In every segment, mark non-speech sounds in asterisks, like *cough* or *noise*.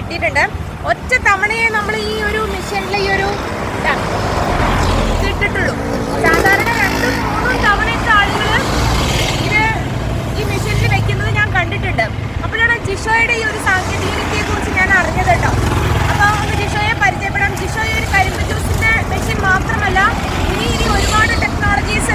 എത്തിയിട്ടുണ്ട് ഒറ്റ തവണയെ നമ്മൾ ഈ ഒരു മിഷനിൽ ഈ ഒരു കിട്ടിട്ടുള്ളൂ സാധാരണ രണ്ടും മൂന്നും തവണയൊക്കെ ആളുകൾ ഇത് ഈ മെഷീനിൽ വെക്കുന്നത് ഞാൻ കണ്ടിട്ടുണ്ട്. അപ്പോഴാണ് ജിഷോയുടെ ഈ ഒരു സാങ്കേതിക വിദ്യയെ കുറിച്ച് ഞാൻ അറിഞ്ഞത് കേട്ടോ. അപ്പോൾ ഒന്ന് ജിഷോയെ പരിചയപ്പെടാം. ജിഷോ ഈ ഒരു കരിമ്പ് ജ്യൂസിന്റെ മെഷീൻ മാത്രമല്ല ഇനി ഇനി ഒരുപാട് ടെക്നോളജീസ്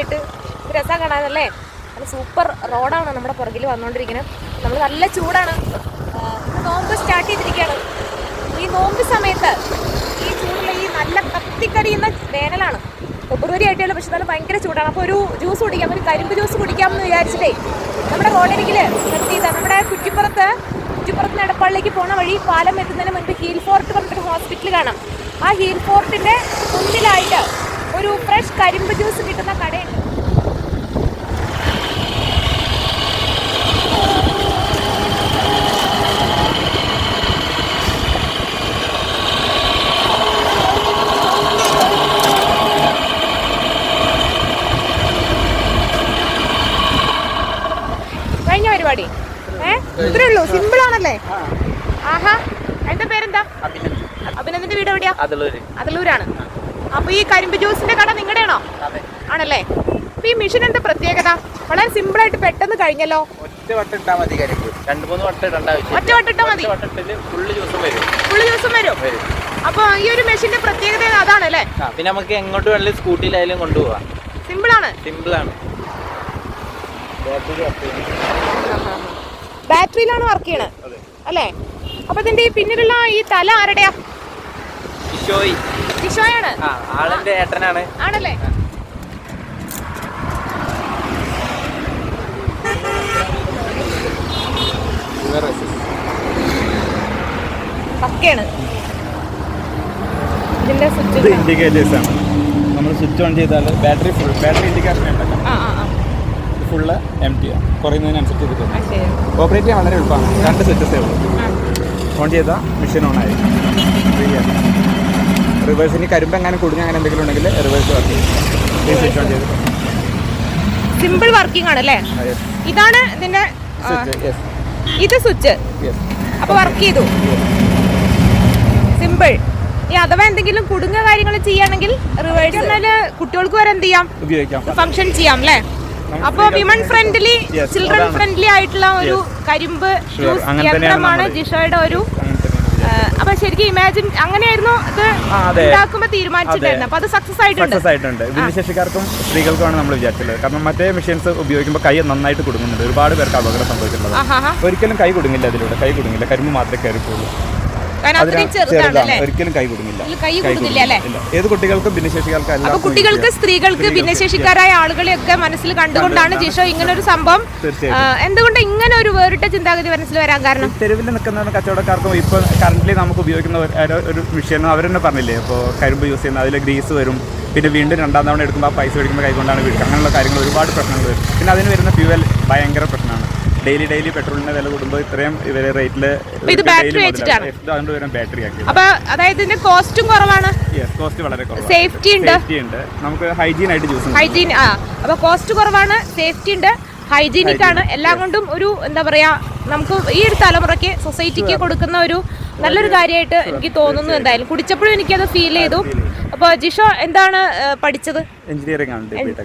അടിപൊളിയായിട്ട് രസം കാണാനല്ലേ? നല്ല സൂപ്പർ റോഡാണ് നമ്മുടെ പുറകിൽ വന്നുകൊണ്ടിരിക്കുന്നത് നമ്മൾ നല്ല ചൂടാണ്. നോമ്പ് സ്റ്റാർട്ട് ചെയ്തിരിക്കുകയാണ് ഈ നോമ്പ് സമയത്ത് ഈ ചൂടിൽ ഈ നല്ല കത്തിക്കടിയുന്ന വേനലാണ്. ഫെബ്രുവരി ആയിട്ടുള്ള പക്ഷെ നല്ല ഭയങ്കര ചൂടാണ്. അപ്പോൾ ഒരു ജ്യൂസ് കുടിക്കാം ഒരു കരിമ്പ് ജ്യൂസ് കുടിക്കാമെന്ന് വിചാരിച്ചിട്ടേ നമ്മുടെ റോഡരികിൽ നിർത്തിയത് നമ്മുടെ കുറ്റിപ്പുറത്ത് കുറ്റിപ്പുറത്ത് നടപ്പാളിലേക്ക് പോണ വഴി പാലം എത്തുന്നതിന് മുൻപ് ഹീൽ ഫോർട്ട് പറഞ്ഞിട്ട് ഹോസ്പിറ്റൽ കാണാം. ആ ഹീൽ ഫോർട്ടിന്റെ മുന്നിലായിട്ട് ഒരു ഫ്രഷ് കരിമ്പ് ജ്യൂസ് കിട്ടുന്ന കടയുണ്ട്. കഴിഞ്ഞ പരിപാടി. ഏ? ഇത്രേ ഉള്ളൂ. സിമ്പിൾ ആണല്ലേ? ആഹാ. എന്റെ പേരെന്താ? അഭിനന്ദിന്റെ വീട് എവിടെയാ? അതിലൂരാണ് അപ്പൊ ഈ കരിമ്പ് ജ്യൂസിന്റെ കട നിങ്ങളുടെയാണോ? ആണല്ലേ? ഈ മിഷൻ എന്താ പ്രത്യേകത? വളരെ സിമ്പിൾ ആയിട്ട് പെട്ടെന്ന് കഴിഞ്ഞല്ലോ? ഒറ്റ വട്ടം ഇട്ടാൽ മതി കരിമ്പ്. രണ്ട് മൂന്ന് വട്ടം ഇടണ്ട ഒറ്റ വട്ടം ഇട്ടാ മതി. ഒറ്റ വട്ടത്തിൽ ഫുള്ള് ജ്യൂസും വരും. ഫുള്ള് ദിവസം വരും. അപ്പോൾ അപ്പൊ ഈ ഒരു മെഷീന്റെ പ്രത്യേകത അതാണ് അല്ലേ? പിന്നെ നമുക്ക് എങ്ങോട്ട് വേണമെങ്കിലും സ്കൂട്ടിയിലായാലും കൊണ്ടുപോവാം. സിമ്പിൾ ആണ്. സിമ്പിൾ ആണ്. ബാറ്ററിയിലാണ് വർക്ക് ചെയ്യണത്. അല്ലേ? അപ്പൊ ഇതിന്റെ ഈ പിന്നിലുള്ള ഈ തല ആരുടെയാ? കിഷോയി ജിഷോയാണ് ആ ആളിന്റെ ഏട്ടനാണ്. ആണല്ലേ? പക്കയാണ്. ഇതിന്റെ സ്വിച്ച് ഇത്. ഇൻഡിക്കേറ്റേഴ്സ് ആണ് നമ്മൾ സ്വിച്ച് ഓൺ ചെയ്താൽ ബാറ്ററി ഫുൾ ബാറ്ററി ഇൻഡിക്കേഷൻ ഉണ്ടല്ലോ ഫുള്ള് എം ടി ആണ്. കുറയുന്നതിനനുസരിച്ച് ഇത് ഓപ്പറേറ്റ് ചെയ്യാൻ വളരെ എളുപ്പമാണ്. രണ്ട് സ്വിച്ചസേ ഉള്ളൂ. ഓൺ ചെയ്താൽ മെഷീൻ ഓൺ ആയി ഇനി കരിമ്പ് എങ്ങനെ കുടുങ്ങി അങ്ങനെ എന്തെങ്കിലും ഉണ്ടെങ്കിൽ റിവേഴ്സ് വർക്ക് ചെയ്യും. സിമ്പിൾ വർക്കിംഗ് ആണല്ലേ? അല്ലേ ഇതാണ് ഇതിന്റെ ഇത് സ്വിച്ച് അപ്പൊ വർക്ക് ചെയ്തു. സിമ്പിൾ ഈ അഥവാ എന്തെങ്കിലും കുടുങ്ങ കാര്യങ്ങൾ ചെയ്യുകയാണെങ്കിൽ റിവേഴ്സ് എന്നാൽ കുട്ടികൾക്ക് വരെ എന്ത് ചെയ്യാം? ഉപയോഗിക്കാം. ഫംഗ്ഷൻ ചെയ്യാം അല്ലേ? അപ്പൊ വിമൺ ഫ്രണ്ട്ലി ചിൽഡ്രൻ ഫ്രണ്ട്ലി ആയിട്ടുള്ള ഒരു കരിമ്പ് ജ്യൂസ് യന്ത്രമാണ് ജിഷോയുടെ ഒരു അങ്ങനെ തന്നെയാണ് ആ, അപ്പൊ ശരിക്കും ഇമാജിൻ അങ്ങനെയായിരുന്നു ഇത് ആ, അതെ. ഉണ്ടാക്കുമ്പോ തീരുമാനിച്ചിട്ടുണ്ടായിരുന്നു അപ്പൊ അത് സക്സസ് ആയിട്ടുണ്ട്. സക്സസ് ആയിട്ടുണ്ട്. ഭിന്നശേഷിക്കാർക്കും സ്ത്രീകൾക്കുമാണ് നമ്മൾ വിചാരിച്ചത്. കാരണം മറ്റേ മെഷീൻസ് ഉപയോഗിക്കുമ്പോൾ കൈ നന്നായിട്ട് കുടുങ്ങുന്നുണ്ട്. ഒരുപാട് പേർക്ക് അപകടം സംഭവിച്ചിട്ടുള്ളത് ഒരിക്കലും കൈ കുടുങ്ങില്ല അതിലൂടെ. കൈ കുടുങ്ങില്ല. കരിമ്പ് മാത്രമേ കയറിപ്പോളൂ ചെറുതാണ് ഒരിക്കലും കൈ കുടുങ്ങില്ല ഏത് കുട്ടികൾക്കും ഭിന്നശേഷിക്കാർക്ക് കുട്ടികൾക്ക് സ്ത്രീകൾക്ക് ഭിന്നശേഷിക്കാരായ ആളുകളെയൊക്കെ മനസ്സിൽ കണ്ടുകൊണ്ടാണ് ജിഷോ ഇങ്ങനെ ഒരു സംഭവം. എന്തുകൊണ്ട് ഇങ്ങനെ ഒരു വേറിട്ട ചിന്താഗതി മനസ്സിൽ വരാൻ കാരണം? തെരുവിൽ നിൽക്കുന്ന കച്ചവടക്കാർക്കും ഇപ്പൊ കറന്റ് നമുക്ക് ഉപയോഗിക്കുന്ന ഒരു- വിഷയം അവരെന്നെ പറഞ്ഞില്ലേ? ഇപ്പോൾ കരിമ്പ് യൂസ് ചെയ്യുന്ന അതിൽ ഗ്രീസ് വരും. പിന്നെ വീണ്ടും രണ്ടാം തവണ എടുക്കുമ്പോൾ ആ പൈസ മേടിക്കുന്ന കൈകൊണ്ടാണ് വീട്ടിൽ അങ്ങനെയുള്ള കാര്യങ്ങൾ ഒരുപാട് പ്രശ്നങ്ങൾ വരും. പിന്നെ അതിന് വരുന്ന ഫ്യൂവൽ ഭയങ്കര പ്രശ്നമാണ്. ഡെയിലി ഡെയിലി പെട്രോളിന്റെ വില കൂടുമ്പോൾ ഇത്രയും ഇവരെ റേറ്റിൽ ഇത് ബാറ്ററി വെച്ചിട്ടാണ്? അതുകൊണ്ട് ബാറ്ററി ആക്കി. അപ്പൊ അതായത് ഇതിന്റെ കോസ്റ്റും കുറവാണ്? യെസ് കോസ്റ്റ് വളരെ കുറവാണ്. സേഫ്റ്റി ഉണ്ട്? ഉണ്ട്. നമുക്ക് ഹൈജീൻ ആയിട്ട് ജ്യൂസ് ഹൈജീൻ ആ. അപ്പൊ കോസ്റ്റ് കുറവാണ് സേഫ്റ്റി ഉണ്ട് ഹൈജീനിക് ആണ്. എല്ലാം കൊണ്ടും ഒരു എന്താ പറയാ നമുക്ക് ഈ ഒരു തലമുറയ്ക്ക് സൊസൈറ്റിക്ക് കൊടുക്കുന്ന ഒരു നല്ലൊരു കാര്യമായിട്ട് എനിക്ക് തോന്നുന്നു എന്തായാലും. കുടിച്ചപ്പോഴും എനിക്കത് ഫീൽ ചെയ്തു. അപ്പോൾ ജിഷോ എന്താണ് പഠിച്ചത്? എഞ്ചിനീയറിംഗ് ആണ്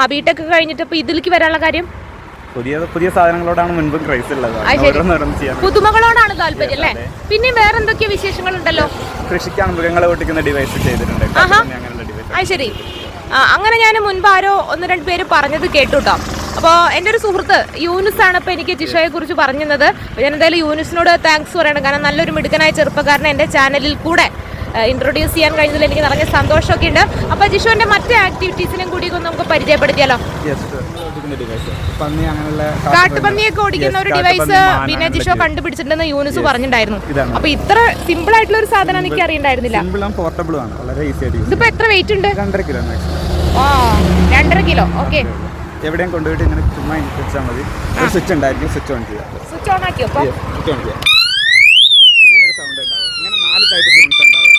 ആ ബിടെക് കഴിഞ്ഞിട്ട് ഇപ്പോൾ ഇതിലേക്ക് വരാനുള്ള കാര്യം? പുതിയ പുതിയ സാധനങ്ങളോടാണ് മുൻപും ക്രൈസ് ഉള്ളത്. പുതുമകളോടാണ് താല്പര്യം അല്ലേ? പിന്നെ വേറെ എന്തൊക്കെ വിശേഷങ്ങളുണ്ടല്ലോ? കൃഷിക്കാണ് മൃഗങ്ങളെ ഓട്ടിക്കുന്ന ഡിവൈസ് ചെയ്തിട്ടുണ്ട്. അത് ശരി. അങ്ങനെ ഞാൻ മുൻപ് ആരോ ഒന്ന് രണ്ട് പേര് പറഞ്ഞത് കേട്ടു കേട്ടോ അപ്പോൾ എന്റെ ഒരു സുഹൃത്ത് യൂനുസ് ആണ് ഇപ്പോൾ എനിക്ക് ജിഷയെ കുറിച്ച് പറഞ്ഞത് ഞാൻ എന്തായാലും യൂനുസിനോട് താങ്ക്സ് പറയണം. കാരണം നല്ലൊരു മിടുക്കനായ ചെറുപ്പക്കാരനെ എന്റെ ചാനലിൽ കൂടെ ഇൻട്രൊഡ്യൂസ് ചെയ്യാൻ കഴിഞ്ഞതിൽ എനിക്ക് നിറഞ്ഞ സന്തോഷമൊക്കെ ഉണ്ട്. അപ്പോൾ ജിഷുവിന്റെ മറ്റ് ആക്ടിവിറ്റീസിനും കൂടി നമുക്ക് പരിചയപ്പെടുത്തിയാലോ? പന്നി അങ്ങനെയുള്ള കാട്ടുപന്നിയൊക്കെ ഓടിക്കുന്ന ഒരു ഡിവൈസ് പിന്നെ ജിഷോ കണ്ടുപിടിച്ചിട്ടുണ്ടെന്ന് യൂനിസ് പറഞ്ഞിട്ടുണ്ടായിരുന്നു. അപ്പൊ ഇത്ര സിമ്പിൾ ആയിട്ടുള്ള ഒരു സാധനം എനിക്ക് അറിയണ്ടായിരുന്നില്ല. സിമ്പിളും പോർട്ടബിളും ആണ്. വളരെ ഈസി ആയിട്ട് ഇതിപ്പോ എത്ര വെയിറ്റ് ഉണ്ട്? രണ്ടര കിലോ രണ്ടര കിലോ. ഓക്കെ എവിടെയും കൊണ്ടുപോയിട്ട് ഇങ്ങനെ ചുമ്മാ വെച്ചാൽ മതി. ഒരു സ്വിച്ച് ഉണ്ടായിരിക്കും സ്വിച്ച് ഓൺ ചെയ്യാം. സ്വിച്ച് ഓൺ ആക്കിയോ സ്വിച്ച് ഓൺ ചെയ്യാം. ഇങ്ങനെ ഒരു സൗണ്ട് ഉണ്ടാവും. ഇങ്ങനെ നാല് ടൈപ്പ് സൗണ്ട്സ് ഉണ്ടാവുക.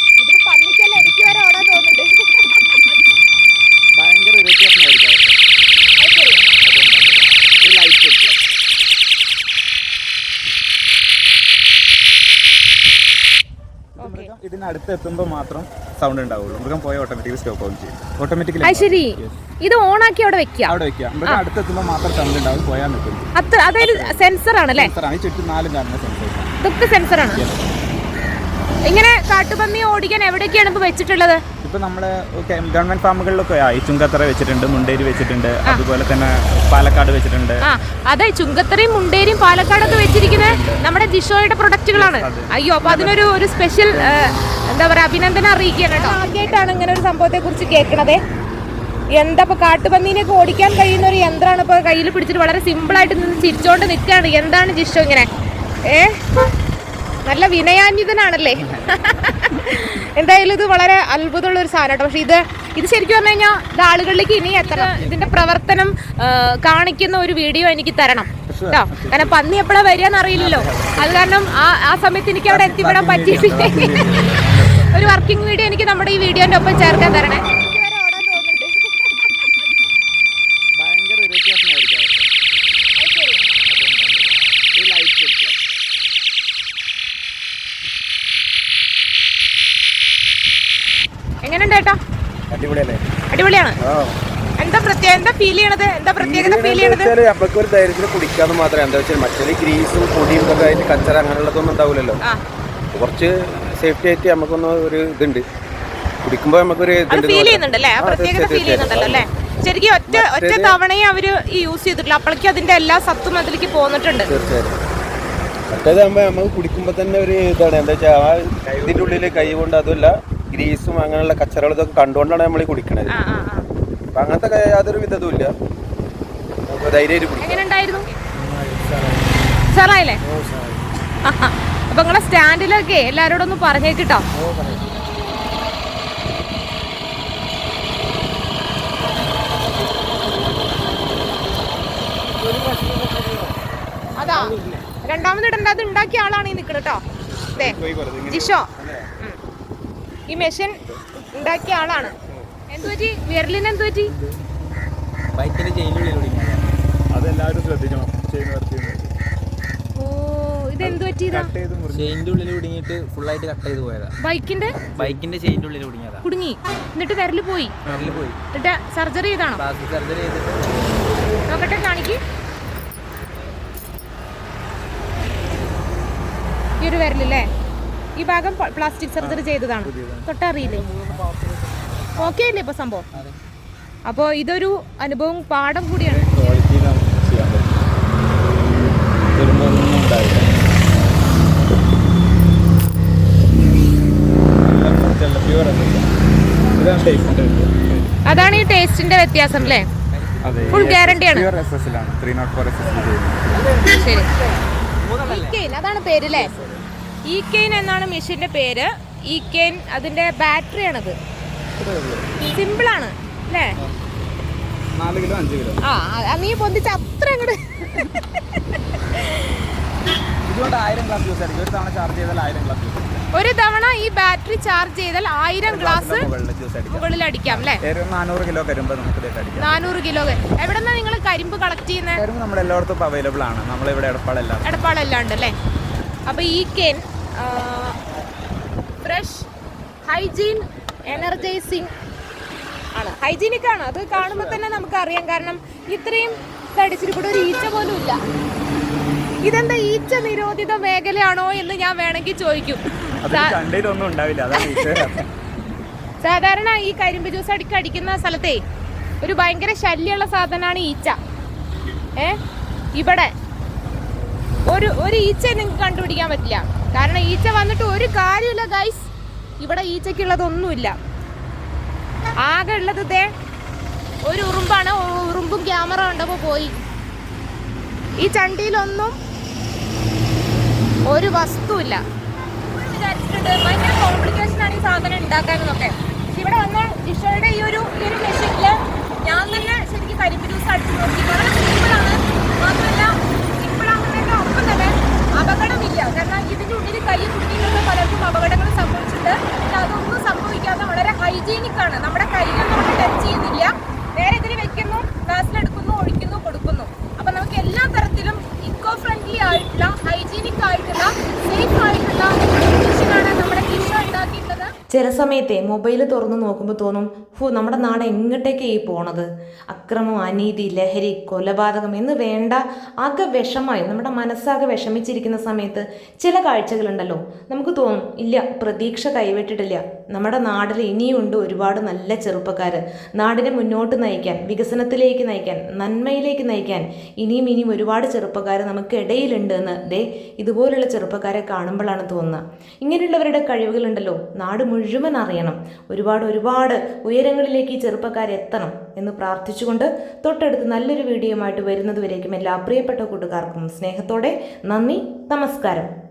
ഭയങ്കര വ്യത്യാസമായിരിക്കും അവർക്ക് അത് ശരി. അതുകൊണ്ടാണ് ഈ ലൈറ്റ് Okay. ഇതിനടുത്ത് എത്തുമ്പോൾ മാത്രം സൗണ്ട് ഉണ്ടാവുള്ളൂ. മൃഗം പോയ ഓട്ടോമാറ്റിക്കലി സ്റ്റോപ്പ് ഓൺ ചെയ്യും. ഓട്ടോമാറ്റിക്കലി ശരി. ഇത് ഓൺ ആക്കി അവിടെ വെക്കാം അവിടെ വെക്കുക. മൃഗം അടുത്ത് എത്തുമ്പോൾ മാത്രം സൗണ്ട് ഉണ്ടാവും പോയാൽ നിൽക്കും അത്ര അതായത് സെൻസർ ആണല്ലേ? സെൻസറാണ് ഈ ചുറ്റും നാലും കാണുന്ന സെൻസർ ഇതൊക്കെ സെൻസർ ആണ്. ഇങ്ങനെ കാട്ടുപന്നി ഓടിക്കാൻ എവിടെയൊക്കെയാണ് ഇപ്പൊ വെച്ചിട്ടുള്ളത്? ഇപ്പൊ നമ്മുടെ ഗവൺമെന്റ് ഫാമുകളിലൊക്കെ ആയി. ചുങ്കത്തറ വെച്ചിട്ടുണ്ട് മുണ്ടേരി വെച്ചിട്ടുണ്ട് അതുപോലെ തന്നെ പാലക്കാട് വെച്ചിട്ടുണ്ട്. ആ അതെ ചുങ്കത്തറയും മുണ്ടേരിയും പാലക്കാടൊക്കെ വെച്ചിരിക്കുന്നത് നമ്മുടെ ജിഷോയുടെ പ്രൊഡക്റ്റുകളാണ്. അയ്യോ അപ്പൊ അതിനൊരു ഒരു സ്പെഷ്യൽ എന്താ പറയാ അഭിനന്ദനം അറിയിക്കുകയാണ് കേട്ടോ. ആദ്യമായിട്ടാണ് ഇങ്ങനെ ഒരു സംഭവത്തെ കുറിച്ച് കേൾക്കണതേ. എന്താ ഇപ്പൊ കാട്ടുപന്നീനെയൊക്കെ ഓടിക്കാൻ കഴിയുന്ന ഒരു യന്ത്രമാണ് ഇപ്പൊ കയ്യിൽ പിടിച്ചിട്ട് വളരെ സിമ്പിൾ ആയിട്ട് നിന്ന് ചിരിച്ചോണ്ട് നിൽക്കുകയാണ്. എന്താണ് ജിഷോ ഇങ്ങനെ? ഏ? നല്ല വിനയാന്വിതനാണല്ലേ? *laughs* എന്തായാലും ഇത് വളരെ അത്ഭുതമുള്ള ഒരു സാധനം കേട്ടോ പക്ഷെ ഇത് ഇത് ശരിക്കും പറഞ്ഞു കഴിഞ്ഞാൽ ഇത് ആളുകളിലേക്ക് ഇനി എത്ര ഇതിന്റെ പ്രവർത്തനം കാണിക്കുന്ന ഒരു വീഡിയോ എനിക്ക് തരണം. കേട്ടോ കാരണം പന്നി എപ്പോഴാ വരികയെന്ന് അറിയില്ലല്ലോ. അത് കാരണം ആ ആ സമയത്ത് എനിക്ക് അവിടെ എത്തിപ്പെടാൻ പറ്റിയിട്ടില്ല ഒരു വർക്കിംഗ് വീഡിയോ എനിക്ക് നമ്മുടെ ഈ വീഡിയോന്റെ ഒപ്പം ചേർക്കാൻ തരണേ എനിക്ക് വരെ ഓടാൻ തോന്നുന്നുണ്ട് ഭയങ്കര ഒരു വ്യത്യാസമായിരിക്കും അവർക്ക് അത് ശരി. ഈ ലൈറ്റ് എങ്ങനെയുണ്ട് അടിപൊളിയല്ലേ? അടിപൊളിയാണ്. എന്താ പ്രത്യേക എന്താ ഫീൽ ചെയ്യണത്? എന്താ പ്രത്യേകത ഫീൽ ചെയ്യണത്? നമുക്ക് ഒരു ധൈര്യത്തിന് കുടിക്കാന്ന് മാത്രമേ എന്താ വെച്ചാൽ മറ്റേ ഗ്രീസും പൊടിയും ഒക്കെ ആയിട്ട് കച്ചറ അങ്ങനെയുള്ളതൊന്നും ഉണ്ടാവില്ലല്ലോ. കുറച്ച് സേഫ്റ്റി ആയിട്ട് നമുക്കൊന്ന് ഒരു ഇതുണ്ട്. കുടിക്കുമ്പോൾ നമുക്കൊരു ഫീൽ ചെയ്യുന്നുണ്ടല്ലേ ആ പ്രത്യേകത ഫീൽ ചെയ്യുന്നുണ്ടല്ലോ അല്ലേ? ശരിക്കും ഒറ്റ ഒറ്റ തവണയെ അവർ യൂസ് ചെയ്തിട്ടില്ല അപ്പോഴേക്കും അതിന്റെ എല്ലാ സത്തും അതിലേക്ക് പോന്നിട്ടുണ്ട്. തീർച്ചയായിട്ടും മറ്റേതാകുമ്പോൾ നമുക്ക് കുടിക്കുമ്പോൾ തന്നെ ഒരു ഇതാണ്. എന്താ വെച്ചാൽ ആ ഇതിന്റെ ഉള്ളിൽ കൈ കൊണ്ട് അതുമല്ല ഗ്രീസും അങ്ങനെയുള്ള കച്ചറകളും ഇതൊക്കെ കണ്ടുകൊണ്ടാണ് നമ്മൾ ഈ കുടിക്കണത് അപ്പൊ അങ്ങനത്തെ യാതൊരു വിധതും ഇല്ല. നമുക്ക് ധൈര്യമായിട്ട് കുടിക്കാം. എങ്ങനെ ഉണ്ടായിരുന്നു സാറായില്ലേ *laughs* അപ്പൊ നിങ്ങളെ സ്റ്റാൻഡിലൊക്കെ എല്ലാരോടും ഒന്ന് പറഞ്ഞേക്കിട്ടോ അതാ. രണ്ടാമത് ഇടണ്ട അത് ഉണ്ടാക്കിയ ആളാണ് ഈ നിക്കണ കേട്ടോ ദേ ജിഷോ. ഈ മെഷീൻ ഉണ്ടാക്കിയ ആളാണ്. എന്തു പറ്റി? വിരലിന് എന്തു പറ്റി? ബൈക്കിന്റെ അതെല്ലാവരും ശ്രദ്ധിക്കണം. ഓ ഇത് എന്തു പറ്റിയതാ? കട്ട് ചെയ്ത് മുറിഞ്ഞ്. ചെയിന്റെ ഉള്ളിൽ കുടുങ്ങിയിട്ട് ആയിട്ട് കട്ട് ചെയ്ത് പോയതാ. ബൈക്കിന്റെ? ബൈക്കിന്റെ ഉള്ളിൽ കുടുങ്ങിയതാ. കുടുങ്ങി. എന്നിട്ട് വിരൽ പോയി. വിരൽ പോയി. എന്നിട്ട് സർജറി ചെയ്താണോ? പ്ലാസ്റ്റിക് സർജറി ചെയ്തിട്ട്. നോക്കട്ടെ കാണിക്ക്. ഈ ഒരു വിരലല്ലേ? ഈ ഭാഗം പ്ലാസ്റ്റിക് സർജറി ചെയ്തതാണ്. തൊട്ടറിയില്ലേ? ഓക്കെ അല്ലേ ഇപ്പൊ സംഭവം? അപ്പോൾ ഇതൊരു അനുഭവം പാഠം കൂടിയാണ്. അതാണ് ഈ ടേസ്റ്റിന്റെ വ്യത്യാസം അല്ലേ? ഫുൾ ഗ്യാരണ്ടി ആണ്. ശരി. അതാണ് പേര് അല്ലേ? ഈക്കെയിൻ എന്നാണ് മെഷീന്റെ പേര്. ഈക്കെയിൻ അതിന്റെ ബാറ്ററി ആണത് സിമ്പിൾ ആണ് അല്ലേ ആ നീ പൊന്തിച്ച അത്ര അങ്ങോട്ട് ഒരു തവണ ഈ ബാറ്ററി ചാർജ് ചെയ്താൽ ആയിരം ഗ്ലാസ് മുകളിൽ അടിക്കാം അല്ലേ? നാനൂറ് കിലോ കരിമ്പ് നമുക്ക് നാനൂറ് കിലോ എവിടെന്നാ നിങ്ങൾ കരിമ്പ് കളക്ട് ചെയ്യുന്നത് കരിമ്പ് നമ്മൾ എല്ലായിടത്തും അവൈലബിൾ ആണ്. നമ്മളിവിടെ എടപ്പാളെല്ലാം എടപ്പാളല്ലാണ്ട് അല്ലേ? അപ്പൊ ഈ കെൻ ഫ്രഷ് ഹൈജീൻ എനർജൈസിങ് ആണ്. ഹൈജീനിക് ആണ് അത് കാണുമ്പോൾ തന്നെ നമുക്ക് അറിയാം കാരണം ഇത്രയും തടിച്ചിട്ട് ഒരു ഈച്ച പോലും ഇല്ല. ഇതെന്താ ഈച്ച നിരോധിത മേഖലയാണോ എന്ന് ഞാൻ വേണമെങ്കിൽ ചോദിക്കും. സാധാരണ ഈ കരിമ്പ് ജ്യൂസ് അടിക്ക് അടിക്കുന്ന സ്ഥലത്തെ ഒരു ഭയങ്കര ശല്യമുള്ള സാധനമാണ് ഈച്ച. ഏ? ഇവിടെ ഒരു ഒരു ഈച്ച നിങ്ങൾക്ക് കണ്ടുപിടിക്കാൻ പറ്റില്ല. കാരണം ഈച്ച വന്നിട്ട് ഒരു കാര്യമില്ല ഗൈസ് ഇവിടെ ഈച്ചയ്ക്കുള്ളതൊന്നുമില്ല. ആകെ ഉള്ളത് ഇതേ ഒരു ഉറുമ്പാണ്. ഉറുമ്പും ക്യാമറ ഉണ്ടപ്പോൾ പോയി. ഈ ചണ്ടിയിലൊന്നും ഒരു വസ്തുവില്ല. വിചാരിച്ചിട്ടുണ്ട് ഭയങ്കര കോംപ്ലിക്കേഷൻ ആണ് ഈ സാധനം ഉണ്ടാക്കാനെന്നൊക്കെ ഇവിടെ വന്ന ജിഷയുടെ ഈ ഒരു ഈ ഒരു മെഷീനിൽ ഞാൻ തന്നെ ശരിക്കും കരിമ്പ് ജ്യൂസ് അടിച്ചു നോക്കി. വളരെ സിമ്പിളാണ് മാത്രമല്ല സിമ്പിളാകുന്നതിന്റെ ഒപ്പം തന്നെ അപകടമില്ല കാരണം ഇതിന്റെ ഉള്ളിൽ കൈ കുട്ടികളുടെ പലർക്കും അപകടങ്ങൾ സംഭവിച്ചിട്ടുണ്ട് പക്ഷെ അതൊന്നും സംഭവിക്കാതെ വളരെ ഹൈജീനിക് ആണ് നമ്മുടെ കൈകൾ നമ്മൾ ടച്ച് ചെയ്യുന്നില്ല നേരെ ഇതിൽ വെക്കുന്നു ഗ്ലാസ്സിലെടുക്കുന്നു ഒഴിക്കുന്നു കൊടുക്കുന്നു അപ്പൊ നമുക്ക് എല്ലാ തരത്തിലും ഇക്കോ ഫ്രണ്ട്ലി ആയിട്ടുള്ള ഹൈജീനിക് ആയിട്ടുള്ള സേഫ് ആയിട്ടുള്ള മെഷീനാണ് നമ്മുടെ കിഷ ഉണ്ടാക്കിയിട്ടുള്ളത് സമയത്തെ മൊബൈൽ തുറന്ന് നോക്കുമ്പോൾ തോന്നും ഹോ നമ്മുടെ നാട് എങ്ങോട്ടേക്കാണ് ഈ പോണത്? അക്രമം അനീതി ലഹരി കൊലപാതകം എന്ന് വേണ്ട ആകെ വിഷമായി നമ്മുടെ മനസ്സാകെ വിഷമിച്ചിരിക്കുന്ന സമയത്ത് ചില കാഴ്ചകളുണ്ടല്ലോ. നമുക്ക് തോന്നും ഇല്ല പ്രതീക്ഷ കൈവിട്ടിട്ടില്ല. നമ്മുടെ നാട്ടിൽ ഇനിയുണ്ട് ഒരുപാട് നല്ല ചെറുപ്പക്കാർ നാടിനെ മുന്നോട്ട് നയിക്കാൻ വികസനത്തിലേക്ക് നയിക്കാൻ നന്മയിലേക്ക് നയിക്കാൻ ഇനിയും ഇനിയും ഒരുപാട് ചെറുപ്പക്കാർ നമുക്ക് ഇടയിലുണ്ട് എന്ന് ദേ ഇതുപോലുള്ള ചെറുപ്പക്കാരെ കാണുമ്പോഴാണ് തോന്നുന്നത് ഇങ്ങനെയുള്ളവരുടെ കഴിവുകളുണ്ടല്ലോ. നാട് മുഴുവൻ അറിയണം. ഒരുപാട് ഒരുപാട് ഉയരങ്ങളിലേക്ക് ഈ ചെറുപ്പക്കാർ എത്തണം എന്ന് പ്രാർത്ഥിച്ചുകൊണ്ട് തൊട്ടടുത്ത് നല്ലൊരു വീഡിയോ ആയിട്ട് വരുന്നതുവരേക്കും എല്ലാ പ്രിയപ്പെട്ട കൂട്ടുകാർക്കും. സ്നേഹത്തോടെ നന്ദി നമസ്കാരം.